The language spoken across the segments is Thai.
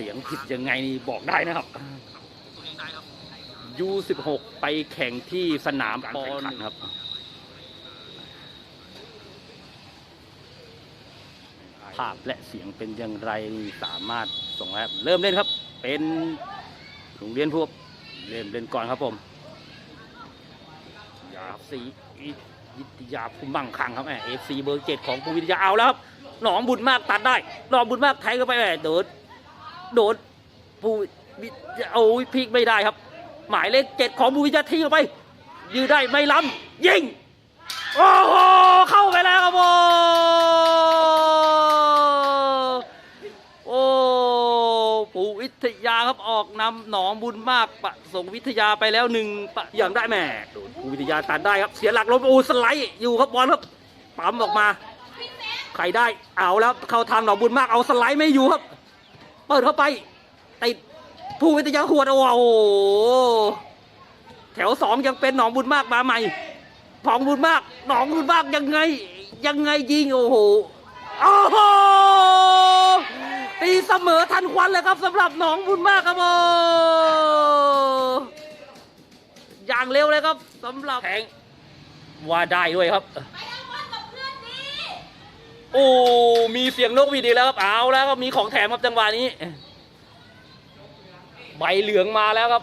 สียงผิดยังไงนี่บอกได้นะครับ U16 ไปแข่งที่สนามปหนึ่งครับภาพและเสียงเป็นอย่างไรนี่สามารถส่งแล้วเริ่มเล่นครับ เป็นโรงเรียนพวกเริ่มเล่นก่อนครับผมยาสีวิทยาภูมิบังคังครับแหมเอฟซีเบอร์เจ็ดของภูวิทยาเอาแล้วครับหนองบุญมากตัดได้หนองบุญมากไทยเข้าไปแหมโดด โดดภูวิทยาโอ้ยพลิกไม่ได้ครับ หมายเลขเจ็ดของภูวิทยาทิ้งเข้าไป ยืดได้ไม่ล้ำยิงโอ้โหเข้าไปแล้วครับโอ้โอ้ปู่วิทยาครับออกนำหนองบุญมากประสงวิทยาไปแล้วหนึ่งปะอย่างได้แม่โดนปู่วิทยาตัดได้ครับ เสียหลักล้มโอ้สไลด์อยู่ครับบอลครับปั๊มออกมา ใครได้เอาแล้วเข้าทางหนองบุญมากเอาสไลด์ไม่อยู่ครับ เปิดเข้าไปติดผู้วิทยาขวดโอ้โหแถวสองยังเป็นหนองบุญมากมาใหม่หนองบุญมาก หนองบุญมากยังไง ยังไงยิงโอ้โหโอ้โหตีเสมอทันควันเลยครับสำหรับหนองบุญมากครับโอ้อย่างเร็วเลยครับสำหรับแทงว่าได้ด้วยครับ โอ้มีเสียงนกหวีดอีกแล้วครับเอาแล้วก็มีของแถมครับจังหวะนี้ ใบเหลืองมาแล้วครับ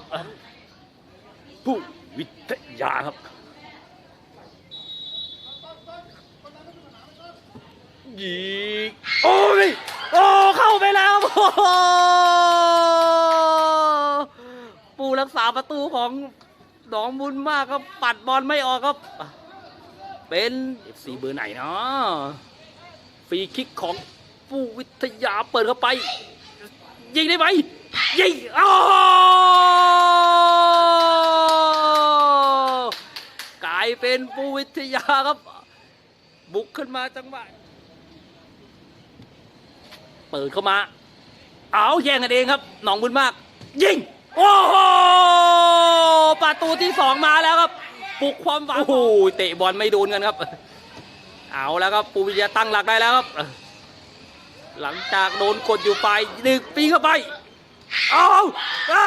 ผู้วิทยาครับยิงโอ้ยโอ้เข้าไปแล้วปูรักษาประตูของหนองบุญมากครับปัดบอลไม่ออกครับ เป็นสีเบอร์ไหนเนาะ ฟรีคิกของปูวิทยาเปิดเข้าไป ยิงได้ไหมยิงโอ้โหกลายเป็นปูวิทยาครับ บุกขึ้นมาจังหวะเปิดเข้ามา เอาแย่งกันเองครับ หนองบุญมาก ยิง โอ้โห ประตูที่สองมาแล้วครับ ปลุกความหวัง โอ้โห เตะบอลไม่โดนกันครับ เอาแล้วครับปูวิทยาตั้งหลักได้แล้วครับ หลังจากโดนกดอยู่ไปหนึ่งปีเข้าไป เอาอ้า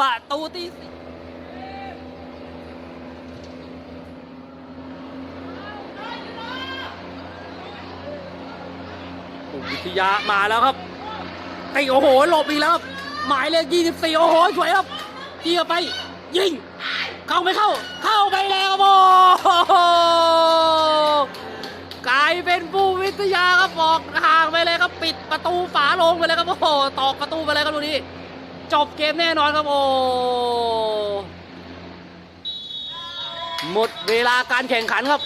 ประตูที่วิทยามาแล้วครับไอ้โอ้โหหลบอีกแล้วครับหมายเลข24 โอ้โห สวยครับยิงเข้าไป ยิง เข้าไม่เข้า เข้าไปแล้วโอ้โหกลายเป็นผู้วิทยาครับออกห่างไปเลยครับปิดประตูฝาลงไปเลยครับโอ้โหตอกประตูไปเลยครับดูนี่จบเกมแน่นอนครับโอ้หมดเวลาการแข่งขันครับ